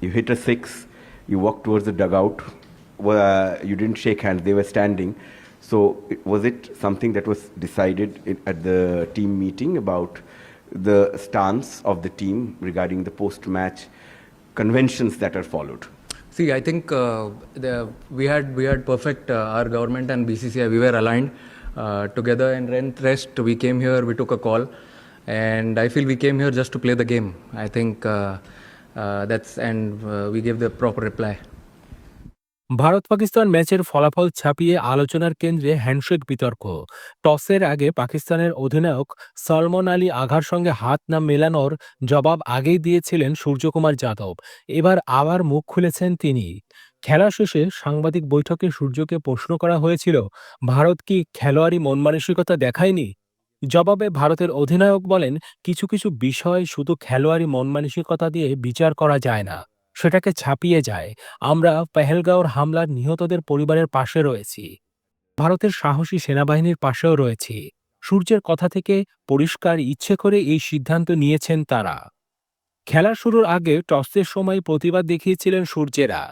You hit a six, you walked towards the dugout. Uh, you didn't shake hands, they were standing. So, it- was it something that was decided in, at the team meeting about the stance of the team regarding the post match conventions that are followed? See, I think uh, the, we had we had perfect uh, our government and BCCI. We were aligned uh, together, and then rest we came here. We took a call, and I feel we came here just to play the game. I think and uh, we gave the proper reply. Bharat Pakistan ম্যাচের ফলাফল ছাপিয়ে আলোচনার কেন্দ্রে handshake বিতর্ক। টসের আগে পাকিস্তানের অধিনায়ক সলমন আলী আঘার সঙ্গে হাত না মেলানোর জবাব আগেই দিয়েছিলেন সূর্যকুমার যাদব। এবার আবার মুখ খুলেছেন তিনি। খেলা শেষে সাংবাদিক বৈঠকে সূর্যকে প্রশ্ন করা হয়েছিল ভারত কি খেলোয়াড়ি মন মানসিকতা দেখায়নি? জবাবে ভারতের অধিনায়ক বলেন, কিছু কিছু বিষয় শুধু খেলোয়াড়ি মন মানসিকতা দিয়ে বিচার করা যায় না, সেটাকে ছাপিয়ে যায়। আমরা পেহেলগাঁওর হামলার নিহতদের পরিবারের পাশে রয়েছি। ভারতের সাহসী সেনাবাহিনীর পাশেও রয়েছি। সূর্যের কথা থেকে পরিষ্কার ইচ্ছে করে এই সিদ্ধান্ত নিয়েছেন তারা। খেলা শুরুর আগে টসের সময় প্রতিবাদ দেখিয়েছিলেন সূর্যেরা।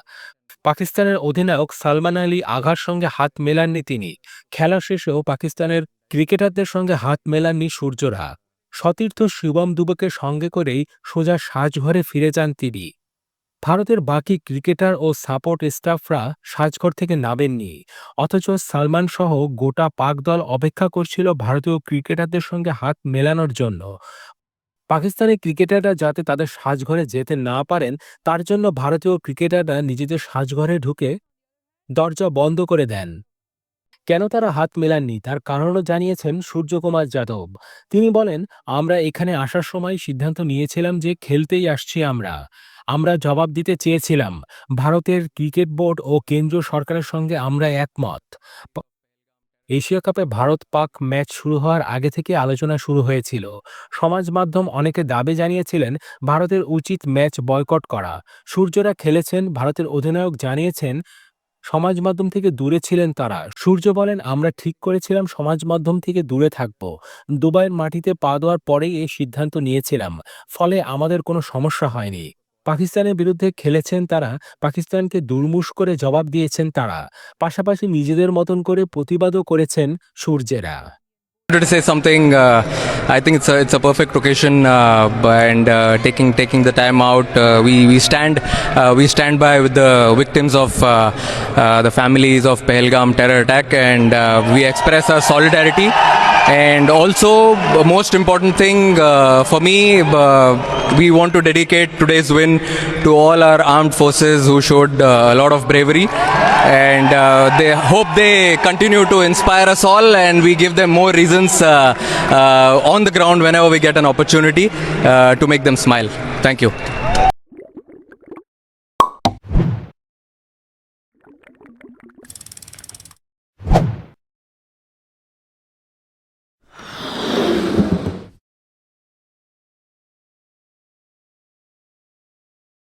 পাকিস্তানের অধিনায়ক সালমান আলী আঘার সঙ্গে হাত মেলাননি তিনি। খেলা শেষেও পাকিস্তানের ক্রিকেটারদের সঙ্গে হাত মেলাননি সূর্যরা। সতীর্থ শিবম দুবকে সঙ্গে করেই সোজা সাজঘরে ফিরে যান তিনি। ভারতের বাকি ক্রিকেটার ও সাপোর্ট স্টাফরা সাজঘর থেকে নামেননি। অথচ সালমান সহ গোটা পাক দল অপেক্ষা করছিল ভারতীয় ক্রিকেটারদের সঙ্গে হাত মেলানোর জন্য। পাকিস্তানি ক্রিকেটাররা যাতে তাদের সাজঘরে যেতে না পারেন, তার জন্য ভারতীয় ক্রিকেটাররা নিজেদের সাজঘরে ঢুকে দরজা বন্ধ করে দেন। কেন তারা হাত মেলাননি? তার কারণও জানিয়েছেন সূর্যকুমার যাদব। তিনি বলেন, আমরা এখানে আসার সময় সিদ্ধান্ত নিয়েছিলাম যে খেলতেই আসছি আমরা। আমরা জবাব দিতে চেয়েছিলাম। ভারতের ক্রিকেট বোর্ড ও কেন্দ্রীয় সরকারের সঙ্গে আমরা একমত। এশিয়া কাপে ভারত পাক ম্যাচ শুরু হওয়ার আগে থেকে আলোচনা শুরু হয়েছিল। সমাজ মাধ্যম অনেকে দাবি জানিয়েছিলেন ভারতের উচিত ম্যাচ বয়কট করা। সূর্যরা খেলেছেন, ভারতের অধিনায়ক জানিয়েছেন, সমাজ মাধ্যম থেকে দূরে ছিলেন তারা। সূর্য বলেন, আমরা ঠিক করেছিলাম, সমাজ মাধ্যম থেকে দূরে থাকব। দুবাইয়ের মাটিতে পা দেওয়ার পরেই এই সিদ্ধান্ত নিয়েছিলাম। ফলে আমাদের কোনো সমস্যা হয়নি। পাকিস্তানের বিরুদ্ধে খেলেছেন তারা পাকিস্তানকে দুর্মুষ করে জবাব দিয়েছেন তারা পাশাপাশি নিজেদের মতন করে প্রতিবাদও করেছেন সূর্যেরা to say something. Uh, I think it's a, it's a perfect occasion, uh, and uh, taking taking the time out, uh, we we stand uh, we stand by with the victims of uh, uh, the families of Pahalgam terror attack, and uh, we express our solidarity. And also, most important thing uh, for me, uh, we want to dedicate today's win to all our armed forces who showed uh, a lot of bravery. And uh, they hope they continue to inspire us all and we give them more reasons uh, uh, on the ground whenever we get an opportunity uh, to make them smile. Thank you.